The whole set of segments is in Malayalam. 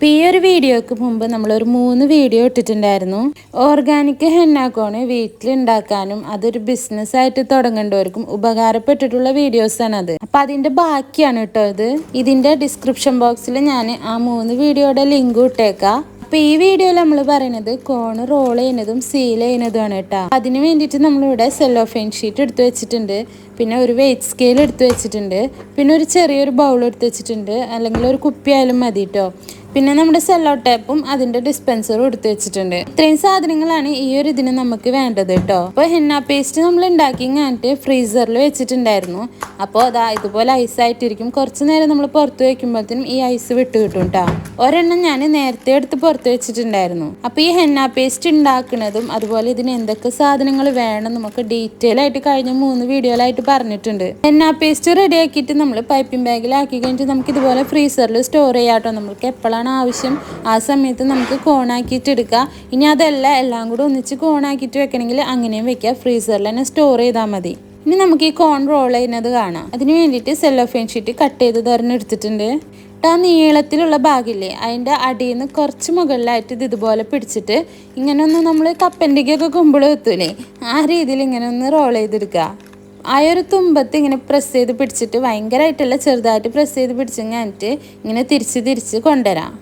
അപ്പോൾ ഈ ഒരു വീഡിയോക്ക് മുമ്പ് നമ്മളൊരു മൂന്ന് വീഡിയോ ഇട്ടിട്ടുണ്ടായിരുന്നു. ഓർഗാനിക് ഹെന്നാക്കോണ് വീട്ടിലുണ്ടാക്കാനും അതൊരു ബിസിനസ്സായിട്ട് തുടങ്ങേണ്ടവർക്കും ഉപകാരപ്പെട്ടിട്ടുള്ള വീഡിയോസാണ് അത് അപ്പോൾ അതിന്റെ ബാക്കിയാണ് കേട്ടോ ഇത്. ഇതിന്റെ ഡിസ്ക്രിപ്ഷൻ ബോക്സിൽ ഞാൻ ആ മൂന്ന് വീഡിയോയുടെ ലിങ്ക് ഇട്ടേക്കാം. അപ്പൊ ഈ വീഡിയോയിൽ നമ്മൾ പറയുന്നത് കോണ് റോൾ ചെയ്യുന്നതും സീൽ ചെയ്യുന്നതുമാണ് കേട്ടോ അതിന് വേണ്ടിയിട്ട് നമ്മളിവിടെ സെല്ലോഫെയിൻ ഷീറ്റ് എടുത്തു വെച്ചിട്ടുണ്ട്. പിന്നെ ഒരു വെയിറ്റ് സ്കെയിൽ എടുത്തു വെച്ചിട്ടുണ്ട്. പിന്നെ ഒരു ചെറിയൊരു ബൗൾ എടുത്തു വെച്ചിട്ടുണ്ട്. അല്ലെങ്കിൽ ഒരു കുപ്പിയായാലും മതി കേട്ടോ പിന്നെ നമ്മുടെ സെല്ലോ ടേപ്പും അതിന്റെ ഡിസ്പെൻസറും എടുത്തു വെച്ചിട്ടുണ്ട്. ഇത്രയും സാധനങ്ങളാണ് ഈ ഒരു ഇതിന് നമുക്ക് വേണ്ടത് കേട്ടോ അപ്പോൾ ഹെന്ന പേസ്റ്റ് നമ്മൾ ഉണ്ടാക്കി കഴിഞ്ഞിട്ട് ഫ്രീസറിൽ വെച്ചിട്ടുണ്ടായിരുന്നു. അപ്പോൾ അതാ ഇതുപോലെ ഐസ് ആയിട്ടിരിക്കും. കുറച്ച് നേരം നമ്മൾ പുറത്ത് വെക്കുമ്പോഴത്തേനും ഈ ഐസ് വിട്ട് കിട്ടും കേട്ടോ ഒരെണ്ണം ഞാൻ നേരത്തെ എടുത്ത് പുറത്ത് വെച്ചിട്ടുണ്ടായിരുന്നു. അപ്പോൾ ഈ ഹെന്ന പേസ്റ്റ് ഉണ്ടാക്കുന്നതും അതുപോലെ ഇതിന് എന്തൊക്കെ സാധനങ്ങൾ വേണം നമുക്ക് ഡീറ്റെയിൽ ആയിട്ട് കഴിഞ്ഞ മൂന്ന് വീഡിയോയിലായിട്ട് പറഞ്ഞിട്ടുണ്ട്. ഹെന്ന പേസ്റ്റ് റെഡി ആക്കിയിട്ട് നമ്മൾ പൈപ്പിംഗ് ബാഗിലാക്കി കഴിഞ്ഞിട്ട് നമുക്ക് ഇതുപോലെ ഫ്രീസറിൽ സ്റ്റോർ ചെയ്യാട്ടോ. നമുക്ക് എപ്പോഴാണ് ആവശ്യം? ആ സമയത്ത് നമുക്ക് കോണാക്കിയിട്ട് എടുക്കാം. ഇനി അതല്ല എല്ലാം കൂടെ ഒന്നിച്ച് കോണാക്കിയിട്ട് വെക്കണമെങ്കിൽ അങ്ങനെയും വെക്കാം. ഫ്രീസറിൽ തന്നെ സ്റ്റോർ ചെയ്താൽ മതി. ഇനി നമുക്ക് ഈ കോൺ റോൾ ചെയ്യുന്നത് കാണാം. അതിന് വേണ്ടിയിട്ട് സെല്ലോഫെയിൻ ഷീറ്റ് കട്ട് ചെയ്ത് തെരഞ്ഞെടുത്തിട്ടുണ്ട് ആ നീളത്തിലുള്ള ഭാഗമില്ലേ അതിന്റെ അടിയിൽ നിന്ന് കുറച്ച് മുകളിലായിട്ട് ഇത് ഇതുപോലെ പിടിച്ചിട്ട് ഇങ്ങനെ ഒന്ന് നമ്മൾ ഒക്കെ കുമ്പിൾ വെത്തൂലേ ആ രീതിയിൽ ഇങ്ങനെ ഒന്ന് റോൾ ചെയ്തെടുക്കുക. ആ ഒരു തുമ്പത്ത് ഇങ്ങനെ പ്രസ് ചെയ്ത് പിടിച്ചിട്ട് ഭയങ്കരമായിട്ടല്ല ചെറുതായിട്ട് പ്രസ് ചെയ്ത് പിടിച്ച് കഴിഞ്ഞിട്ട് ഇങ്ങനെ തിരിച്ച് തിരിച്ച് കൊണ്ടുവരാം.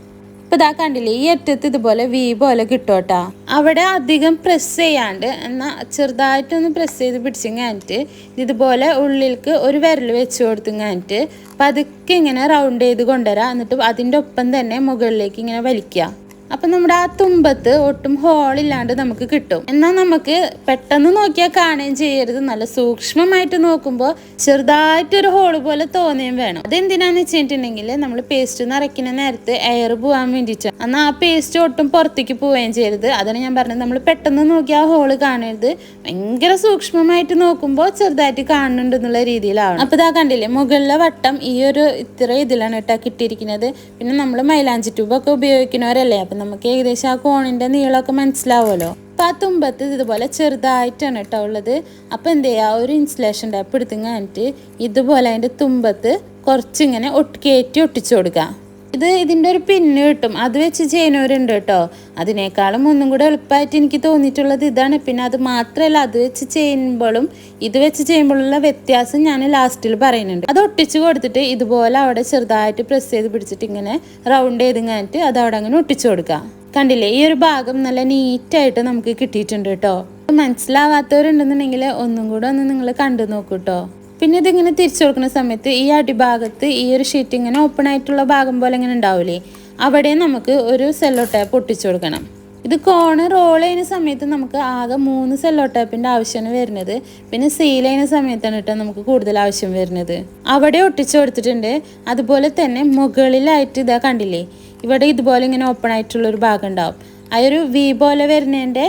ഇപ്പം ഇതാ കണ്ടില്ലേ ഈ അറ്റത്ത് ഇതുപോലെ വി പോലെ കിട്ടോട്ടാ. അവിടെ അധികം പ്രസ് ചെയ്യാണ്ട് എന്നാൽ ചെറുതായിട്ടൊന്ന് പ്രസ് ചെയ്ത് പിടിച്ച് കഴിഞ്ഞിട്ട് ഇതുപോലെ ഉള്ളിലേക്ക് ഒരു വിരൽ വെച്ച് കൊടുത്തു കഴിഞ്ഞിട്ട് പതുക്കെ ഇങ്ങനെ റൗണ്ട് ചെയ്ത് കൊണ്ടുവരാം. എന്നിട്ട് അതിന്റെ ഒപ്പം തന്നെ മുകളിലേക്ക് ഇങ്ങനെ വലിക്കുക. അപ്പം നമ്മുടെ ആ തുമ്പത്ത് ഒട്ടും ഹോളില്ലാണ്ട് നമുക്ക് കിട്ടും. എന്നാൽ നമുക്ക് പെട്ടെന്ന് നോക്കിയാൽ കാണുകയും ചെയ്യരുത്. നല്ല സൂക്ഷ്മമായിട്ട് നോക്കുമ്പോൾ ചെറുതായിട്ടൊരു ഹോൾ പോലെ തോന്നുകയും വേണം. അതെന്തിനാന്ന് വെച്ചിട്ടുണ്ടെങ്കിൽ നമ്മൾ പേസ്റ്റ് നിറയ്ക്കുന്ന നേരത്ത് എയർ പോകാൻ വേണ്ടിയിട്ട്. എന്നാൽ ആ പേസ്റ്റ് ഒട്ടും പുറത്തേക്ക് പോവുകയും ചെയ്യരുത്. അതാണ് ഞാൻ പറഞ്ഞത്. നമ്മൾ പെട്ടെന്ന് നോക്കി ആ ഹോൾ കാണരുത്. ഭയങ്കര സൂക്ഷ്മമായിട്ട് നോക്കുമ്പോൾ ചെറുതായിട്ട് കാണുന്നുണ്ട് എന്നുള്ള രീതിയിലാണ് അപ്പോൾ ഇതാ കണ്ടില്ലേ മുകളിലെ വട്ടം ഈ ഒരു ഇത്ര ഇതിലാണ് കേട്ടോ കിട്ടിയിരിക്കുന്നത്. പിന്നെ നമ്മൾ മൈലാഞ്ചി ട്യൂബൊക്കെ ഉപയോഗിക്കുന്നവരല്ലേ? അപ്പം നമുക്ക് ഏകദേശം ആ കോണിന്റെ നീളമൊക്കെ മനസ്സിലാവുമല്ലോ. അപ്പം ആ തുമ്പത്ത് ഇതുപോലെ ചെറുതായിട്ടാണ് കേട്ടോ ഉള്ളത്. അപ്പം എന്ത് ചെയ്യുക ഒരു ഇൻസുലേഷൻ ടൈപ്പ് എടുത്തു കഴിഞ്ഞിട്ട് ഇതുപോലെ അതിന്റെ തുമ്പത്ത് കുറച്ചിങ്ങനെ ഒട്ട് കയറ്റി ഒട്ടിച്ചു കൊടുക്കുക ഇത് ഇതിന്റെ ഒരു പിന്ന് കിട്ടും. അത് വെച്ച് ചെയ്യുന്നവരുണ്ട് കേട്ടോ. അതിനേക്കാളും ഒന്നും കൂടെ എളുപ്പമായിട്ട് എനിക്ക് തോന്നിയിട്ടുള്ളത് ഇതാണ്. പിന്നെ അത് മാത്രമല്ല അത് വെച്ച് ചെയ്യുമ്പോഴും ഇത് വെച്ച് ചെയ്യുമ്പോഴുള്ള വ്യത്യാസം ഞാൻ ലാസ്റ്റിൽ പറയുന്നുണ്ട്. അത് ഒട്ടിച്ച് കൊടുത്തിട്ട് ഇതുപോലെ അവിടെ ചെറുതായിട്ട് പ്രസ് ചെയ്ത് പിടിച്ചിട്ട് ഇങ്ങനെ റൗണ്ട് ചെയ്ത് കഴിഞ്ഞിട്ട് അത് അവിടെ അങ്ങനെ ഒട്ടിച്ചു കൊടുക്കുക. കണ്ടില്ലേ? ഈ ഒരു ഭാഗം നല്ല നീറ്റായിട്ട് നമുക്ക് കിട്ടിയിട്ടുണ്ട് കേട്ടോ. മനസ്സിലാവാത്തവരുണ്ടെന്നുണ്ടെങ്കിൽ ഒന്നും കൂടെ ഒന്ന് നിങ്ങൾ കണ്ടു നോക്കൂ കേട്ടോ. പിന്നെ ഇതിങ്ങനെ തിരിച്ചു കൊടുക്കുന്ന സമയത്ത് ഈ അടിഭാഗത്ത് ഈ ഒരു ഷീറ്റ് ഇങ്ങനെ ഓപ്പൺ ആയിട്ടുള്ള ഭാഗം പോലെ ഇങ്ങനെ ഉണ്ടാവില്ലേ അവിടെ നമുക്ക് ഒരു സെല്ലോ ടാപ്പ് ഒട്ടിച്ചു കൊടുക്കണം. ഇത് കോണ് റോൾ ചെയ്യുന്ന സമയത്ത് നമുക്ക് ആകെ മൂന്ന് സെല്ലോ ടാപ്പിന്റെ ആവശ്യമാണ് വരുന്നത്. പിന്നെ സീൽ ചെയ്യുന്ന സമയത്താണ് കേട്ടോ നമുക്ക് കൂടുതൽ ആവശ്യം വരുന്നത്. അവിടെ ഒട്ടിച്ചു കൊടുത്തിട്ടുണ്ട്. അതുപോലെ തന്നെ മുകളിലായിട്ട് ഇതാ കണ്ടില്ലേ? ഇവിടെ ഇതുപോലെ ഇങ്ങനെ ഓപ്പൺ ആയിട്ടുള്ള ഒരു ഭാഗം ഉണ്ടാവും. ആ ഒരു വി പോലെ വരുന്നതിന്റെ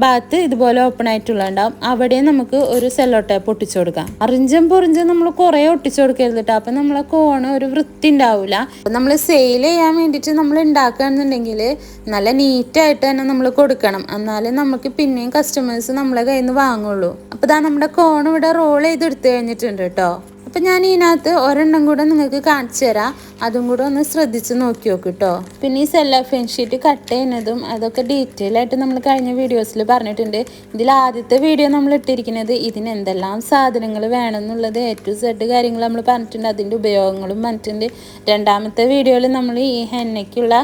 ഭാഗത്ത് ഇതുപോലെ ഓപ്പൺ ആയിട്ടുള്ള ഉണ്ടാവും അവിടെ നമുക്ക് ഒരു സെല്ലോ ടേപ്പ് ഒട്ടിച്ചു കൊടുക്കാം. അറിഞ്ചും പൊറിഞ്ചും നമ്മൾ കുറേ ഒട്ടിച്ചു കൊടുക്കരുത് കേട്ടോ അപ്പം നമ്മളെ കോണ് ഒരു വൃത്തി ഉണ്ടാവില്ല നമ്മൾ സെയിൽ ചെയ്യാൻ വേണ്ടിയിട്ട് നമ്മൾ ഉണ്ടാക്കുകയാണെന്നുണ്ടെങ്കിൽ നല്ല നീറ്റായിട്ട് തന്നെ നമ്മൾ കൊടുക്കണം. എന്നാലേ നമുക്ക് പിന്നെയും കസ്റ്റമേഴ്സ് നമ്മളെ കയ്യിൽ നിന്ന് വാങ്ങുള്ളൂ. അപ്പോൾ ഇതാ നമ്മുടെ കോൺ ഇവിടെ റോൾ ചെയ്ത് എടുത്തു കഴിഞ്ഞിട്ടുണ്ട് കേട്ടോ അപ്പം ഞാൻ ഇതിനകത്ത് ഒരെണ്ണം കൂടെ നിങ്ങൾക്ക് കാണിച്ചു തരാം. അതും കൂടെ ഒന്ന് ശ്രദ്ധിച്ച് നോക്കി നോക്ക് കേട്ടോ പിന്നെ ഈ സെല്ലാഫെൻ ഷീറ്റ് കട്ട് ചെയ്യുന്നതും അതൊക്കെ ഡീറ്റെയിൽ ആയിട്ട് നമ്മൾ കഴിഞ്ഞ വീഡിയോസിൽ പറഞ്ഞിട്ടുണ്ട്. ഇതിൽ ആദ്യത്തെ വീഡിയോ നമ്മൾ ഇട്ടിരിക്കുന്നത് ഇതിന് എന്തെല്ലാം സാധനങ്ങൾ വേണമെന്നുള്ളത് എ ടു സെഡ് കാര്യങ്ങൾ നമ്മൾ പറഞ്ഞിട്ടുണ്ട്. അതിന്റെ ഉപയോഗങ്ങളും പറഞ്ഞിട്ടുണ്ട്. രണ്ടാമത്തെ വീഡിയോയിൽ നമ്മൾ ഈ ഹെന്നയ്ക്കുള്ള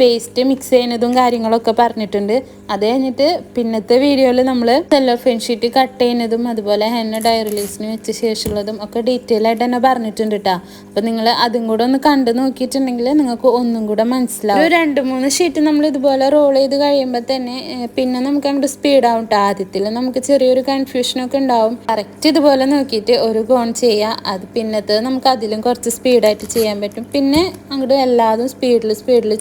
പേസ്റ്റ് മിക്സ് ചെയ്യുന്നതും കാര്യങ്ങളൊക്കെ പറഞ്ഞിട്ടുണ്ട്. അത് കഴിഞ്ഞിട്ട് പിന്നത്തെ വീഡിയോയിൽ നമ്മൾ സെല്ലോഫെൻ ഷീറ്റ് കട്ട് ചെയ്യുന്നതും അതുപോലെ ഹെന്ന ഡയർ റിലീസിന് വെച്ച ശേഷമുള്ളതും ഒക്കെ ഡീറ്റെയിൽ ആയിട്ട് തന്നെ പറഞ്ഞിട്ടുണ്ട് കേട്ടോ അപ്പോൾ നിങ്ങൾ അതും കൂടെ ഒന്ന് കണ്ടു നോക്കിയിട്ടുണ്ടെങ്കിൽ നിങ്ങൾക്ക് ഒന്നും കൂടെ മനസ്സിലാവും. ഒരു രണ്ട് മൂന്ന് ഷീറ്റ് നമ്മൾ ഇതുപോലെ റോൾ ചെയ്ത് കഴിയുമ്പോൾ തന്നെ പിന്നെ നമുക്ക് അങ്ങോട്ട് സ്പീഡ് ആവും കേട്ടോ ആദ്യത്തിൽ നമുക്ക് ചെറിയൊരു കൺഫ്യൂഷനൊക്കെ ഉണ്ടാവും. കറക്റ്റ് ഇതുപോലെ നോക്കിയിട്ട് ഒരു ഗോൺ ചെയ്യുക അത് പിന്നത്തെ നമുക്ക് അതിലും കുറച്ച് സ്പീഡായിട്ട് ചെയ്യാൻ പറ്റും. പിന്നെ അങ്ങോട്ട് എല്ലാതും സ്പീഡിൽ സ്പീഡിൽ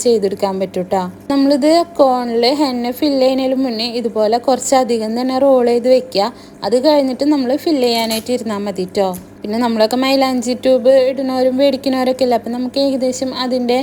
ചെയ്തെടുക്കാൻ പറ്റും നമ്മളിത് കോണിൽ ഹെന്നെ ഫില്ല് ചെയ്യുന്നതിന് മുന്നേ ഇതുപോലെ കുറച്ചധികം തന്നെ റോൾ ചെയ്ത് വെക്കുക. അത് കഴിഞ്ഞിട്ട് നമ്മൾ ഫില്ല് ചെയ്യാനായിട്ട് ഇരുന്നാൽ മതി കേട്ടോ പിന്നെ നമ്മളൊക്കെ മൈലാഞ്ചി ട്യൂബ് ഇടുന്നവരും മേടിക്കുന്നവരൊക്കെ ഇല്ല? അപ്പം നമുക്ക് ഏകദേശം അതിന്റെ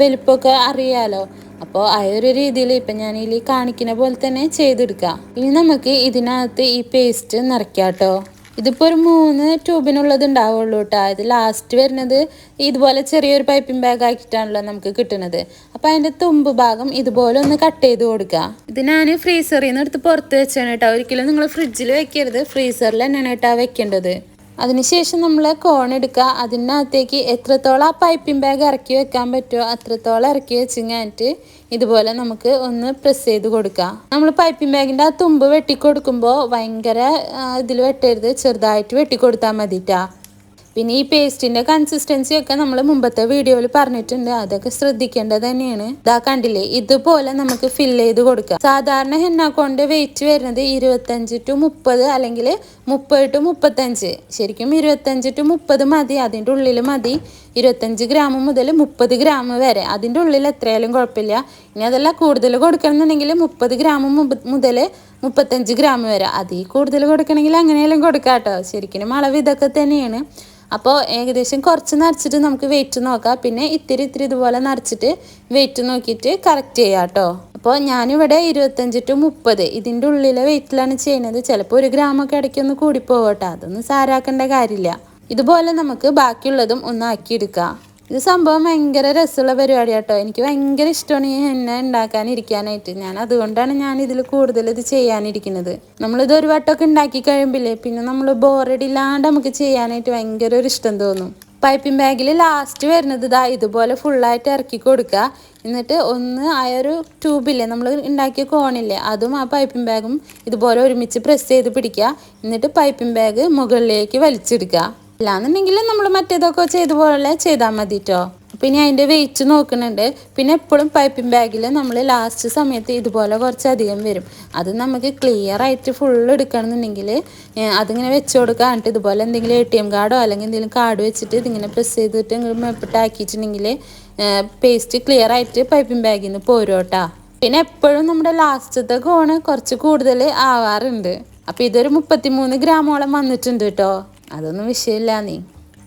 വലിപ്പമൊക്കെ അറിയാലോ. അപ്പോൾ ആ ഒരു രീതിയിൽ ഇപ്പം ഞാൻ ഇതിൽ കാണിക്കുന്ന പോലെ തന്നെ ചെയ്തെടുക്കാം ഇനി നമുക്ക് ഇതിനകത്ത് ഈ പേസ്റ്റ് നിറയ്ക്കാം കേട്ടോ ഇതിപ്പോൾ ഒരു മൂന്ന് ട്യൂബിനുള്ളത് ഉണ്ടാവുള്ളൂ കേട്ടോ ഇത് ലാസ്റ്റ് വരുന്നത് ഇതുപോലെ ചെറിയൊരു പൈപ്പിംഗ് ബാഗ് ആക്കിയിട്ടാണല്ലോ നമുക്ക് കിട്ടുന്നത് അപ്പോൾ അതിന്റെ തുമ്പ് ഭാഗം ഇതുപോലെ ഒന്ന് കട്ട് ചെയ്ത് കൊടുക്കുക ഇത് ഞാൻ ഫ്രീസറിൽ നിന്ന് എടുത്ത് പുറത്ത് വെച്ചാണ് കേട്ടോ ഒരിക്കലും നിങ്ങൾ ഫ്രിഡ്ജിൽ വെക്കരുത്. ഫ്രീസറിൽ തന്നെയാണ് കേട്ടോ വെക്കേണ്ടത്. അതിനുശേഷം നമ്മൾ കോൺ എടുക്കുക അതിനകത്തേക്ക് എത്രത്തോളം ആ പൈപ്പിംഗ് ബാഗ് ഇറക്കി വെക്കാൻ പറ്റുമോ അത്രത്തോളം ഇറക്കി വെച്ചിങ്ങായിട്ട് ഇതുപോലെ നമുക്ക് ഒന്ന് പ്രസ് ചെയ്ത് കൊടുക്കാം. നമ്മൾ പൈപ്പിംഗ് ബാഗിന്റെ ആ തുമ്പ് വെട്ടിക്കൊടുക്കുമ്പോൾ ഭയങ്കര ഇതിൽ വെട്ടരുത് ചെറുതായിട്ട് വെട്ടിക്കൊടുത്താൽ മതിട്ടാ. പിന്നെ ഈ പേസ്റ്റിന്റെ കൺസിസ്റ്റൻസി ഒക്കെ നമ്മൾ മുമ്പത്തെ വീഡിയോയിൽ പറഞ്ഞിട്ടുണ്ട്. അതൊക്കെ ശ്രദ്ധിക്കേണ്ടത് തന്നെയാണ്. ഇതാ കണ്ടില്ലേ? ഇതുപോലെ നമുക്ക് ഫിൽ ചെയ്ത് കൊടുക്കാം. സാധാരണ ഹെന്ന കൊണ്ട് വെയിറ്റ് വരുന്നത് ഇരുപത്തഞ്ച് ടു മുപ്പത് അല്ലെങ്കിൽ മുപ്പത് ടു മുപ്പത്തഞ്ച്. ശരിക്കും ഇരുപത്തഞ്ച് ടു മുപ്പത് മതി. അതിന്റെ ഉള്ളിൽ മതി. ഇരുപത്തഞ്ച് ഗ്രാം മുതൽ മുപ്പത് ഗ്രാം വരെ. അതിന്റെ ഉള്ളിൽ എത്രയായാലും കുഴപ്പമില്ല. ഇനി അതല്ല കൂടുതൽ കൊടുക്കണമെന്നുണ്ടെങ്കിൽ മുപ്പത് ഗ്രാം മുതൽ മുപ്പത്തഞ്ച് ഗ്രാം വരെ. അതിൽ കൂടുതൽ കൊടുക്കണമെങ്കിൽ അങ്ങനെയെല്ലാം കൊടുക്കാം കേട്ടോ. ശരിക്കും അളവ് ഇതൊക്കെ തന്നെയാണ്. അപ്പോൾ ഏകദേശം കുറച്ച് നരച്ചിട്ട് നമുക്ക് വെയിറ്റ് നോക്കാം. പിന്നെ ഇത്തിരി ഇത്തിരി ഇതുപോലെ നരച്ചിട്ട് വെയിറ്റ് നോക്കിയിട്ട് കറക്റ്റ് ചെയ്യാം കേട്ടോ. അപ്പോൾ ഞാനിവിടെ ഇരുപത്തഞ്ച് ടു മുപ്പത് ഇതിന്റെ ഉള്ളിലെ വെയിറ്റിലാണ് ചെയ്യുന്നത്. ചിലപ്പോൾ ഒരു ഗ്രാമൊക്കെ ഇടയ്ക്കൊന്ന് കൂടിപ്പോകട്ടെ അതൊന്നും സാരാക്കേണ്ട കാര്യമില്ല. ഇതുപോലെ നമുക്ക് ബാക്കിയുള്ളതും ഒന്ന് ആക്കിയെടുക്കാം. ഇത് സംഭവം ഭയങ്കര രസമുള്ള പരിപാടി കേട്ടോ എനിക്ക് ഭയങ്കര ഇഷ്ടമാണ് ഈ എണ്ണ ഉണ്ടാക്കാനിരിക്കാനായിട്ട്. ഞാൻ അതുകൊണ്ടാണ് ഞാൻ ഇതിൽ കൂടുതൽ ഇത് ചെയ്യാനിരിക്കുന്നത്. നമ്മളിത് ഒരു വട്ടമൊക്കെ ഉണ്ടാക്കി കഴിയുമ്പില്ലേ പിന്നെ നമ്മൾ ബോറടില്ലാണ്ട് നമുക്ക് ചെയ്യാനായിട്ട് ഭയങ്കര ഒരു ഇഷ്ടം തോന്നും. പൈപ്പിംഗ് ബാഗിൽ ലാസ്റ്റ് വരുന്നത് ഇതാ ഇതുപോലെ ഫുള്ളായിട്ട് ഇറക്കി കൊടുക്കുക. എന്നിട്ട് ഒന്ന് ആ ഒരു ട്യൂബില്ലേ നമ്മൾ ഉണ്ടാക്കിയ കോണില്ലേ അതും ആ പൈപ്പിംഗ് ബാഗും ഇതുപോലെ ഒരുമിച്ച് പ്രസ് ചെയ്ത് പിടിക്കുക. എന്നിട്ട് പൈപ്പിംഗ് ബാഗ് മുകളിലേക്ക് വലിച്ചെടുക്കുക അല്ലാന്നുണ്ടെങ്കിൽ നമ്മൾ മറ്റേതൊക്കെ ചെയ്ത പോലെ ചെയ്താൽ മതി കേട്ടോ ഇനി അതിന്റെ വെയിറ്റ് നോക്കുന്നുണ്ട്. പിന്നെ എപ്പോഴും പൈപ്പിംഗ് ബാഗിൽ നമ്മൾ ലാസ്റ്റ് സമയത്ത് ഇതുപോലെ കുറച്ചധികം വരും. അത് നമുക്ക് ക്ലിയർ ആയിട്ട് ഫുള്ള് എടുക്കണമെന്നുണ്ടെങ്കിൽ അതിങ്ങനെ വെച്ച് കൊടുക്കാണ്ട് ഇതുപോലെ എന്തെങ്കിലും എ ടി എം കാർഡോ അല്ലെങ്കിൽ എന്തെങ്കിലും കാർഡ് വെച്ചിട്ട് ഇതിങ്ങനെ പ്രസ് ചെയ്തിട്ട് ഇങ്ങനെ മെപ്പിട്ടാക്കിയിട്ടുണ്ടെങ്കിൽ പേസ്റ്റ് ക്ലിയർ ആയിട്ട് പൈപ്പിംഗ് ബാഗിൽ നിന്ന് പോരോട്ടാ പിന്നെ എപ്പോഴും നമ്മുടെ ലാസ്റ്റത്തെ കോണ് കുറച്ച് കൂടുതൽ ആവാറുണ്ട്. അപ്പോൾ ഇതൊരു മുപ്പത്തിമൂന്ന് ഗ്രാമോളം വന്നിട്ടുണ്ട് കേട്ടോ അതൊന്നും വിഷയമില്ല നീ.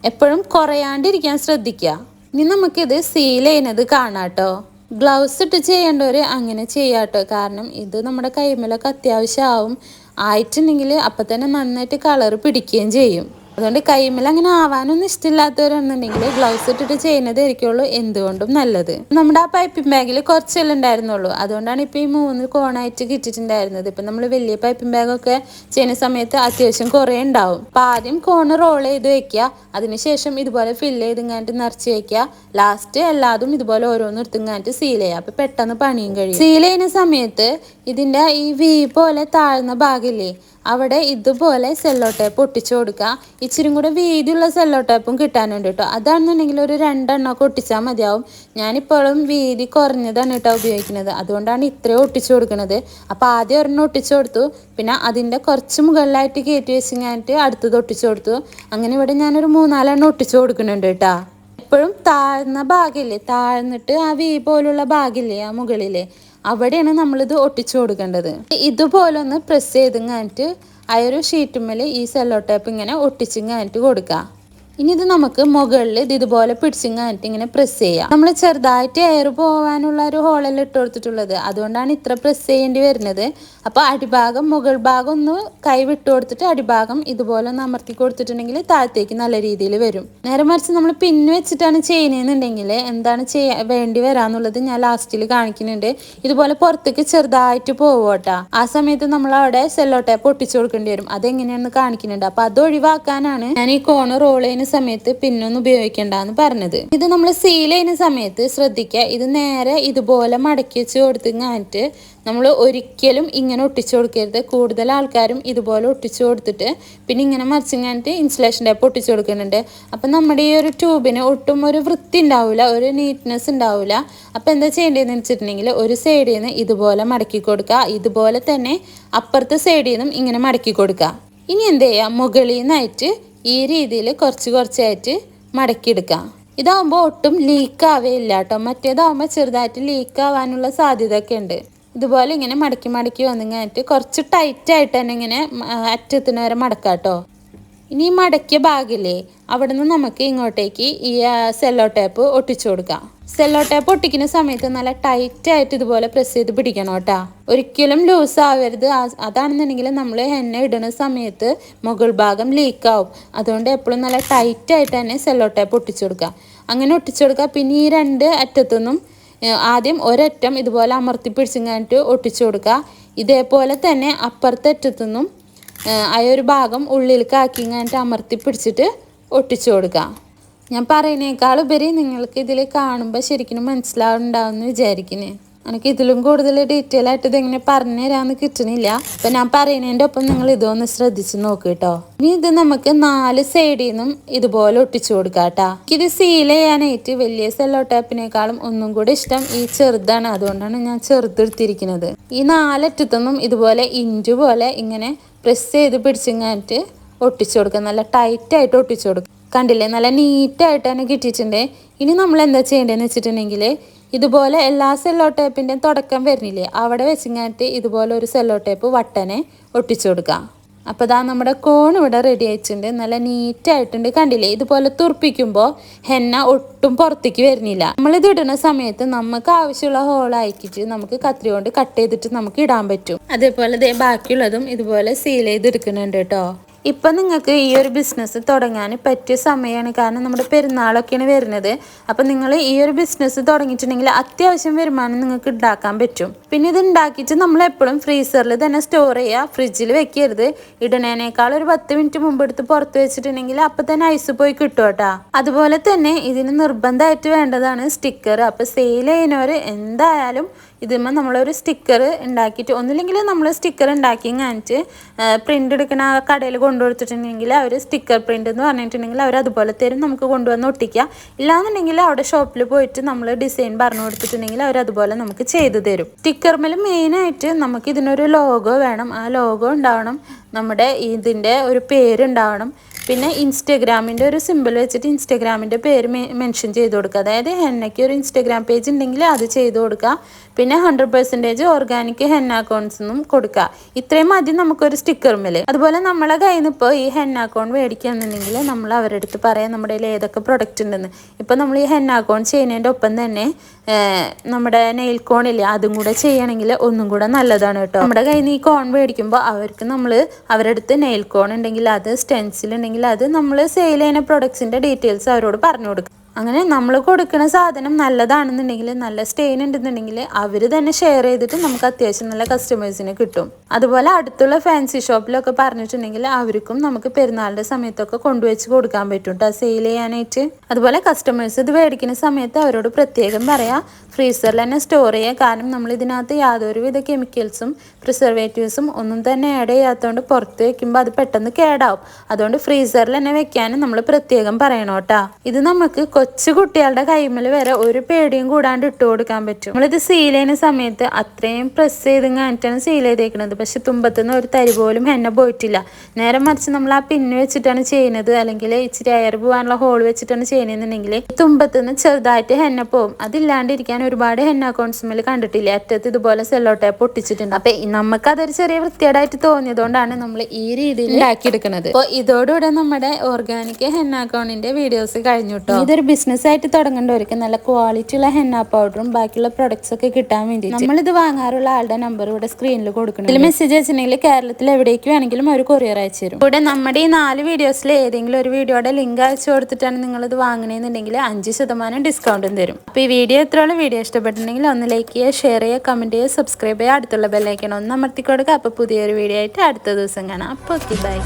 എപ്പോഴും കുറയാണ്ടിരിക്കാൻ ശ്രദ്ധിക്കുക നീ നമുക്കിത് സീൽ ചെയ്യുന്നത് കാണാട്ടോ. ഗ്ലൗസ് ഇട്ട് ചെയ്യേണ്ടവർ അങ്ങനെ ചെയ്യാട്ടോ. കാരണം ഇത് നമ്മുടെ കൈമലൊക്കെ അത്യാവശ്യമാവും. ആയിട്ടുണ്ടെങ്കിൽ അപ്പം തന്നെ നന്നായിട്ട് കളർ പിടിക്കുകയും ചെയ്യും. അതുകൊണ്ട് കൈമേൽ അങ്ങനെ ആവാനൊന്നും ഇഷ്ടമില്ലാത്തവരാണെന്നുണ്ടെങ്കിൽ ഗ്ലൗസ് ഇട്ടിട്ട് ചെയ്യുന്നതായിരിക്കുള്ളൂ എന്തുകൊണ്ടും നല്ലത്. നമ്മുടെ ആ പൈപ്പിംഗ് ബാഗിൽ കുറച്ചെല്ലാം ഉണ്ടായിരുന്നുള്ളൂ. അതുകൊണ്ടാണ് ഇപ്പോൾ ഈ മൂന്ന് കോണായിട്ട് കിട്ടിയിട്ടുണ്ടായിരുന്നത്. ഇപ്പം നമ്മൾ വലിയ പൈപ്പിംഗ് ബാഗൊക്കെ ചെയ്യുന്ന സമയത്ത് അത്യാവശ്യം കുറേ ഉണ്ടാവും. അപ്പം ആദ്യം കോണ് റോൾ ചെയ്ത് വെക്കുക. അതിനുശേഷം ഇതുപോലെ ഫില്ല് ചെയ്ത് ഇങ്ങാണ്ട് നിറച്ച് വെക്കുക. ലാസ്റ്റ് എല്ലാതും ഇതുപോലെ ഓരോന്ന് എടുത്തിങ്ങാണ്ട് സീൽ ചെയ്യുക. അപ്പം പെട്ടെന്ന് പണിയും കഴിയും. സീൽ ചെയ്യുന്ന സമയത്ത് ഇതിന്റെ ഈ വി പോലെ താഴ്ന്ന ഭാഗമില്ലേ അവിടെ ഇതുപോലെ സെല്ലോ ടേപ്പ് ഒട്ടിച്ചു കൊടുക്കുക. ഇച്ചിരി കൂടെ വീതിയുള്ള സെല്ലോ ടേപ്പും കിട്ടാനുണ്ട് കേട്ടോ. അതാണെന്നുണ്ടെങ്കിൽ ഒരു രണ്ടെണ്ണമൊക്കെ ഒട്ടിച്ചാൽ മതിയാവും. ഞാനിപ്പോഴും വീതി കുറഞ്ഞതാണ് കേട്ടോ ഉപയോഗിക്കുന്നത്. അതുകൊണ്ടാണ് ഇത്രയും ഒട്ടിച്ചു കൊടുക്കുന്നത്. അപ്പോൾ ആദ്യം ഒരെണ്ണം ഒട്ടിച്ചു കൊടുത്തു. പിന്നെ അതിന്റെ കുറച്ച് മുകളിലായിട്ട് കയറ്റി വെച്ചിങ്ങായിട്ട് അടുത്തത് ഒട്ടിച്ചു കൊടുത്തു. അങ്ങനെ ഇവിടെ ഞാനൊരു മൂന്നാലെണ്ണം ഒട്ടിച്ചു കൊടുക്കുന്നുണ്ട് കേട്ടോ. എപ്പോഴും താഴ്ന്ന ഭാഗമില്ലേ താഴ്ന്നിട്ട് ആ വീ പോലുള്ള ഭാഗമില്ലേ ആ മുകളിലെ അവിടെയാണ് നമ്മളിത് ഒട്ടിച്ചു കൊടുക്കേണ്ടത്. ഇതുപോലെ ഒന്ന് പ്രസ് ചെയ്തിങ്ങാനിട്ട് ആ ഒരു ഷീറ്റുമ്മൽ ഈ സെല്ലോ ടേപ്പ് ഇങ്ങനെ ഒട്ടിച്ചിങ്ങാനിട്ട് കൊടുക്കുക ഇനി ഇത് നമുക്ക് മുകളിൽ ഇത് ഇതുപോലെ പിടിച്ചിങ്ങാനിട്ട് ഇങ്ങനെ പ്രസ് ചെയ്യാം. നമ്മൾ ചെറുതായിട്ട് എയർ പോകാനുള്ള ഒരു ഹോളെല്ലാം ഇട്ട് കൊടുത്തിട്ടുള്ളത്? അതുകൊണ്ടാണ് ഇത്ര പ്രസ് ചെയ്യേണ്ടി വരുന്നത്. അപ്പോൾ അടിഭാഗം മുകൾ ഭാഗം ഒന്ന് കൈ വിട്ട് കൊടുത്തിട്ട് അടിഭാഗം ഇതുപോലെ ഒന്ന് അമർത്തി കൊടുത്തിട്ടുണ്ടെങ്കിൽ താഴത്തേക്ക് നല്ല രീതിയിൽ വരും. നേരെ മറിച്ച് നമ്മൾ പിന്ന് വെച്ചിട്ടാണ് ചെയ്യുന്നതെന്നുണ്ടെങ്കിൽ എന്താണ് ചെയ്യാ വേണ്ടി വരാന്നുള്ളത് ഞാൻ ലാസ്റ്റിൽ കാണിക്കുന്നുണ്ട്. ഇതുപോലെ പുറത്തേക്ക് ചെറുതായിട്ട് പോവോട്ടാ ആ സമയത്ത് നമ്മൾ അവിടെ സെല്ലോ ടേപ്പ് കൊടുക്കേണ്ടി വരും. അതെങ്ങനെയാണെന്ന് കാണിക്കുന്നുണ്ട്. അപ്പോൾ അത് ഒഴിവാക്കാനാണ് ഞാൻ ഈ കോണ് ചെയ്യുന്ന സമയത്ത് പിന്നൊന്നും ഉപയോഗിക്കേണ്ടെന്ന് പറഞ്ഞത്. ഇത് നമ്മൾ സീൽ ചെയ്യുന്ന സമയത്ത് ശ്രദ്ധിക്കുക ഇത് നേരെ ഇതുപോലെ മടക്കി വെച്ച് കൊടുത്തിങ്ങാനിട്ട് നമ്മൾ ഒരിക്കലും ഇങ്ങനെ ഒട്ടിച്ചു കൊടുക്കരുത്. കൂടുതൽ ആൾക്കാരും ഇതുപോലെ ഒട്ടിച്ചു കൊടുത്തിട്ട് പിന്നെ ഇങ്ങനെ മറിച്ചിങ്ങാനിട്ട് ഇൻസുലേഷൻ ടൈപ്പ് ഒട്ടിച്ചു കൊടുക്കുന്നുണ്ട്. അപ്പം നമ്മുടെ ഈ ഒരു ട്യൂബിന് ഒട്ടും ഒരു വൃത്തി ഉണ്ടാവില്ല ഒരു നീറ്റ്നെസ് ഉണ്ടാവില്ല അപ്പം എന്താ ചെയ്യേണ്ടതെന്ന് വെച്ചിട്ടുണ്ടെങ്കിൽ ഒരു സൈഡിൽ നിന്ന് ഇതുപോലെ മടക്കി കൊടുക്കുക ഇതുപോലെ തന്നെ അപ്പുറത്തെ സൈഡിൽ നിന്നും ഇങ്ങനെ മടക്കി കൊടുക്കുക ഇനി എന്ത് ചെയ്യുക മുകളിൽ നിന്നായിട്ട് ഈ രീതിയിൽ കുറച്ച് കുറച്ചായിട്ട് മടക്കിയെടുക്കാം ഇതാകുമ്പോൾ ഒട്ടും ലീക്ക് ആവേയില്ല കേട്ടോ മറ്റേതാകുമ്പോൾ ചെറുതായിട്ട് ലീക്ക് ആവാനുള്ള സാധ്യതയൊക്കെ ഉണ്ട്. ഇതുപോലെ ഇങ്ങനെ മടക്കി മടക്കി വന്നിങ്ങായിട്ട് കുറച്ച് ടൈറ്റായിട്ട് തന്നെ ഇങ്ങനെ അറ്റത്തിന് വരെ മടക്കാം കേട്ടോ ഇനി ഈ മടക്കിയ ഭാഗില്ലേ അവിടെ നിന്ന് നമുക്ക് ഇങ്ങോട്ടേക്ക് ഈ സെല്ലോ ടേപ്പ് ഒട്ടിച്ചു കൊടുക്കാം. സെല്ലോ ടേപ്പ് ഒട്ടിക്കുന്ന സമയത്ത് നല്ല ടൈറ്റ് ആയിട്ട് ഇതുപോലെ പ്രസ് ചെയ്ത് പിടിക്കണം കേട്ടോ. ഒരിക്കലും ലൂസ് ആവരുത്. അതാണെന്നുണ്ടെങ്കിൽ നമ്മൾ എണ്ണ ഇടുന്ന സമയത്ത് മുകൾ ഭാഗം ലീക്ക് ആവും. അതുകൊണ്ട് എപ്പോഴും നല്ല ടൈറ്റ് ആയിട്ട് തന്നെ സെല്ലോ ടേപ്പ് ഒട്ടിച്ചു കൊടുക്കുക അങ്ങനെ ഒട്ടിച്ചു കൊടുക്കുക പിന്നെ ഈ രണ്ട് അറ്റത്തുനിന്നും ആദ്യം ഒരറ്റം ഇതുപോലെ അമർത്തി കഴിഞ്ഞിട്ട് ഒട്ടിച്ചു കൊടുക്കുക ഇതേപോലെ തന്നെ അപ്പുറത്തെ അറ്റത്തുനിന്നും ആ ഒരു ഭാഗം ഉള്ളിലേക്ക് ആക്കി ആക്കിങ്ങായിട്ട് അമർത്തി പിടിച്ചിട്ട് ഒട്ടിച്ചു കൊടുക്കുക. ഞാൻ പറയുന്നേക്കാൾ ഉപരി നിങ്ങൾക്ക് ഇതിൽ കാണുമ്പോൾ ശരിക്കും മനസ്സിലാവുണ്ടാവുമെന്ന് വിചാരിക്കുന്നേ. എനിക്ക് ഇതിലും കൂടുതൽ ഡീറ്റെയിൽ ആയിട്ട് ഇതെങ്ങനെ പറഞ്ഞു തരാമെന്ന് കിട്ടണില്ല. അപ്പം ഞാൻ പറയുന്നതിന്റെ ഒപ്പം നിങ്ങൾ ഇതൊന്ന് ശ്രദ്ധിച്ച് നോക്ക് കേട്ടോ. ഇനി ഇത് നമുക്ക് നാല് സൈഡിൽ നിന്നും ഇതുപോലെ ഒട്ടിച്ചു കൊടുക്കാം കേട്ടോ. ഇത് സീൽ ചെയ്യാനായിട്ട് വലിയ സെല്ലോ ടേപ്പിനേക്കാളും ഒന്നും കൂടി ഇഷ്ടം ഈ ചെറുതാണ്. അതുകൊണ്ടാണ് ഞാൻ ചെറുതെടുത്തിരിക്കുന്നത് ഈ നാലറ്റത്തൊന്നും ഇതുപോലെ ഇഞ്ചു പോലെ ഇങ്ങനെ പ്രസ് ചെയ്ത് പിടിച്ചിങ്ങായിട്ട് ഒട്ടിച്ചു കൊടുക്കുക നല്ല ടൈറ്റായിട്ട് ഒട്ടിച്ചു കൊടുക്കുക കണ്ടില്ലേ? നല്ല നീറ്റായിട്ട് തന്നെ കിട്ടിയിട്ടുണ്ട്. ഇനി നമ്മൾ എന്താ ചെയ്യേണ്ടതെന്ന് വെച്ചിട്ടുണ്ടെങ്കിൽ ഇതുപോലെ എല്ലാ സെല്ലോ ടേപ്പിന്റെയും തുടക്കം വരുന്നില്ലേ? അവിടെ വെച്ചിങ്ങാട്ട് ഇതുപോലെ ഒരു സെല്ലോ ടേപ്പ് വട്ടനെ ഒട്ടിച്ചു കൊടുക്കാം. അപ്പോൾ ദാ നമ്മുടെ കോൺ ഇവിടെ റെഡി ആയിട്ടുണ്ട്. നല്ല നീറ്റായിട്ടുണ്ട് കണ്ടില്ലേ? ഇതുപോലെ തുറപ്പിക്കുമ്പോൾ ഹെന്ന ഒട്ടും പുറത്തേക്ക് വരുന്നില്ല. നമ്മളിത് ഇടുന്ന സമയത്ത് നമുക്ക് ആവശ്യമുള്ള ഹോൾ ഹോളാക്കിയിട്ട് നമുക്ക് കത്രി കൊണ്ട് കട്ട് ചെയ്തിട്ട് നമുക്ക് ഇടാൻ പറ്റും. അതേപോലെ ബാക്കിയുള്ളതും ഇതുപോലെ സീൽ ചെയ്തെടുക്കുന്നുണ്ട് കേട്ടോ. ഇപ്പം നിങ്ങൾക്ക് ഈ ഒരു ബിസിനസ് തുടങ്ങാൻ പറ്റിയ സമയമാണ്. കാരണം നമ്മുടെ പെരുന്നാളൊക്കെയാണ് വരുന്നത്. അപ്പം നിങ്ങൾ ഈ ഒരു ബിസിനസ് തുടങ്ങിയിട്ടുണ്ടെങ്കിൽ അത്യാവശ്യം വരുമാനം നിങ്ങൾക്ക് ഉണ്ടാക്കാൻ പറ്റും. പിന്നെ ഇത് ഉണ്ടാക്കിയിട്ട് നമ്മൾ എപ്പോഴും ഫ്രീസറിൽ തന്നെ സ്റ്റോർ ചെയ്യുക. ഫ്രിഡ്ജിൽ വെക്കരുത്. ഇടണേനേക്കാൾ ഒരു പത്ത് മിനിറ്റ് മുമ്പ് എടുത്ത് പുറത്ത് വെച്ചിട്ടുണ്ടെങ്കിൽ അപ്പം തന്നെ ഐസ് പോയി കിട്ടും കേട്ടോ. അതുപോലെ തന്നെ ഇതിന് നിർബന്ധമായിട്ട് വേണ്ടതാണ് സ്റ്റിക്കർ അപ്പം സെയിൽ ചെയ്യുന്നവർ എന്തായാലും ഇതുമ്പോൾ നമ്മളൊരു സ്റ്റിക്കർ ഉണ്ടാക്കിയിട്ട് ഒന്നുമില്ലെങ്കിൽ നമ്മൾ സ്റ്റിക്കർ ഉണ്ടാക്കി കാണിച്ച് പ്രിന്റ് എടുക്കുന്ന ആ കടയിൽ കൊണ്ടുകൊടുത്തിട്ടുണ്ടെങ്കിൽ അവർ സ്റ്റിക്കർ പ്രിന്റ് എന്ന് പറഞ്ഞിട്ടുണ്ടെങ്കിൽ അവർ അതുപോലെ തരും. നമുക്ക് കൊണ്ടുവന്ന് ഒട്ടിക്കുക ഇല്ലാന്നുണ്ടെങ്കിൽ അവിടെ ഷോപ്പിൽ പോയിട്ട് നമ്മൾ ഡിസൈൻ പറഞ്ഞു കൊടുത്തിട്ടുണ്ടെങ്കിൽ അവർ അതുപോലെ നമുക്ക് ചെയ്തു തരും. സ്റ്റിക്കർമേൽ മെയിനായിട്ട് നമുക്ക് ഇതിനൊരു ലോഗോ വേണം. ആ ലോഗോ ഉണ്ടാവണം. നമ്മുടെ ഇതിന്റെ ഒരു പേരുണ്ടാവണം. പിന്നെ ഇൻസ്റ്റഗ്രാമിന്റെ ഒരു സിമ്പിൾ വെച്ചിട്ട് ഇൻസ്റ്റഗ്രാമിന്റെ പേര് മെൻഷൻ ചെയ്ത് കൊടുക്കുക. അതായത് ഹെന്നയ്ക്ക് ഒരു ഇൻസ്റ്റഗ്രാം പേജ് ഉണ്ടെങ്കിൽ അത് ചെയ്ത് കൊടുക്കുക. പിന്നെ hundred percentage organic henna accounts നിന്നും കൊടുക്കുക. ഇത്രയും മതി നമുക്കൊരു സ്റ്റിക്കർ മിൽ അതുപോലെ നമ്മളെ കയ്യിൽ നിന്ന് ഇപ്പോൾ ഈ ഹെന്ന അക്കൗണ്ട് മേടിക്കുകയാണെന്നുണ്ടെങ്കിൽ നമ്മൾ അവരുടെ അടുത്ത് പറയാം നമ്മുടെ കയ്യിൽ ഏതൊക്കെ പ്രൊഡക്റ്റ് ഉണ്ടെന്ന്. ഇപ്പോൾ നമ്മൾ ഈ ഹെന്ന അക്കൗണ്ട് ചെയ്യുന്നതിന്റെ ഒപ്പം തന്നെ നമ്മുടെ നെയിൽ കോണില്ലേ അതും കൂടെ ചെയ്യണമെങ്കിൽ ഒന്നും കൂടെ നല്ലതാണ് കേട്ടോ. നമ്മുടെ കയ്യിൽ നിന്ന് ഈ കോൺ മേടിക്കുമ്പോൾ അവർക്ക് നമ്മൾ അവരുടെ അടുത്ത് നെയിൽ കോൺ ഉണ്ടെങ്കിൽ അത് സ്റ്റെൻസിൽ ഉണ്ടെങ്കിൽ അത് നമ്മൾ സെയിൽ ചെയ്യുന്ന പ്രൊഡക്ട്സിന്റെ ഡീറ്റെയിൽസ് അവരോട് പറഞ്ഞു കൊടുക്കും. അങ്ങനെ നമ്മൾ കൊടുക്കുന്ന സാധനം നല്ലതാണെന്നുണ്ടെങ്കിൽ നല്ല സ്റ്റെയിൻ ഉണ്ടെന്നുണ്ടെങ്കിൽ അവർ തന്നെ ഷെയർ ചെയ്തിട്ട് നമുക്ക് അത്യാവശ്യം നല്ല കസ്റ്റമേഴ്സിനെ കിട്ടും. അതുപോലെ അടുത്തുള്ള ഫാൻസി ഷോപ്പിലൊക്കെ പറഞ്ഞിട്ടുണ്ടെങ്കിൽ അവർക്കും നമുക്ക് പെരുന്നാളിന്റെ സമയത്തൊക്കെ കൊണ്ടുവച്ച് കൊടുക്കാൻ പറ്റും കേട്ടോ സെയിൽ ചെയ്യാനായിട്ട്. അതുപോലെ കസ്റ്റമേഴ്സ് ഇത് മേടിക്കുന്ന സമയത്ത് അവരോട് പ്രത്യേകം പറയാം ഫ്രീസറിൽ തന്നെ സ്റ്റോർ ചെയ്യുക കാരണം നമ്മൾ ഇതിനകത്ത് യാതൊരുവിധ കെമിക്കൽസും പ്രിസർവേറ്റീവ്സും ഒന്നും തന്നെ ആഡ് ചെയ്യാത്തതുകൊണ്ട് പുറത്ത് വെക്കുമ്പോൾ അത് പെട്ടെന്ന് കേടാവും. അതുകൊണ്ട് ഫ്രീസറിൽ തന്നെ വെക്കാനും നമ്മൾ പ്രത്യേകം പറയണം കേട്ടോ ഇത് നമുക്ക് കൊച്ചു കുട്ടികളുടെ കൈമൽ വരെ ഒരു പേടിയും കൂടാണ്ട് ഇട്ട് കൊടുക്കാൻ പറ്റും. നമ്മളിത് സീൽ ചെയ്യുന്ന സമയത്ത് അത്രയും പ്രസ് ചെയ്ത് കാണിച്ചാണ് സീൽ ചെയ്തേക്കുന്നത് പക്ഷെ തുമ്പത്തുനിന്ന് ഒരു തരി പോലും എന്നെ പോയിട്ടില്ല. നേരെ മറിച്ച് നമ്മൾ ആ പിന്ന് വെച്ചിട്ടാണ് ചെയ്യുന്നത്. അല്ലെങ്കിൽ ഇച്ചിരി അയർ പോകാനുള്ള ഹോൾ വെച്ചിട്ടാണ് ചെയ്യുന്നതെന്നുണ്ടെങ്കിൽ തുമ്പത്തുനിന്ന് ചെറുതായിട്ട് ഹെന്ന പോകും അതില്ലാണ്ടിരിക്കാൻ ഒരുപാട് ഹെന്ന അക്കൗണ്ട്സ്മേൽ കണ്ടിട്ടില്ല? അറ്റത്ത് ഇതുപോലെ സെല്ലോ ടേപ്പ് ഒട്ടിച്ചിട്ടുണ്ട് അപ്പൊ ഈ നമുക്ക് അതൊരു ചെറിയ വൃത്തിയേടായിട്ട് തോന്നിയതുകൊണ്ടാണ് നമ്മൾ ഈ രീതിയിൽ ഉണ്ടാക്കിയെടുക്കുന്നത് അപ്പോൾ ഇതോടുകൂടെ നമ്മുടെ ഓർഗാനിക് ഹെന്ന അക്കൗണ്ടിന്റെ വീഡിയോസ് കഴിഞ്ഞു കേട്ടോ ഇതൊരു ബിസിനസ് ആയിട്ട് തുടങ്ങേണ്ടവർക്ക് നല്ല ക്വാളിറ്റി ഉള്ള ഹെന്ന പൗഡറും ബാക്കിയുള്ള പ്രൊഡക്ട്സ് ഒക്കെ കിട്ടാൻ വേണ്ടി നമ്മളിത് വാങ്ങാറുള്ള ആളുടെ നമ്പർ ഇവിടെ സ്ക്രീനിൽ കൊടുക്കണം ഇതിൽ മെസ്സേജ് അയച്ചിട്ടുണ്ടെങ്കിൽ കേരളത്തിൽ എവിടേക്ക് വേണമെങ്കിലും ഒരു കൊറിയർ അയച്ചു തരും. ഇവിടെ നമ്മുടെ ഈ നാല് വീഡിയോസിൽ ഏതെങ്കിലും ഒരു വീഡിയോയുടെ ലിങ്ക് അയച്ചു കൊടുത്തിട്ടാണ് നിങ്ങൾ ഇത് വാങ്ങണേന്നുണ്ടെങ്കിൽ അഞ്ച് ശതമാനം ഡിസ്കൗണ്ടും തരും. അപ്പോൾ ഈ വീഡിയോ എത്രയുള്ള വീഡിയോ ഇഷ്ടപ്പെട്ടിട്ടുണ്ടെങ്കിൽ ഒന്ന് ലൈക്ക് ചെയ്യുക ഷെയർ ചെയ്യുക കമന്റ് ചെയ്യുക സബ്സ്ക്രൈബ് ചെയ്യുക അടുത്തുള്ള ബെല്ലൈക്കണം ഒന്ന് അമർത്തി കൊടുക്കുക അപ്പോൾ പുതിയൊരു വീഡിയോ ആയിട്ട് അടുത്ത ദിവസം കാണാം. അപ്പോൾ ഓക്കെ ബൈ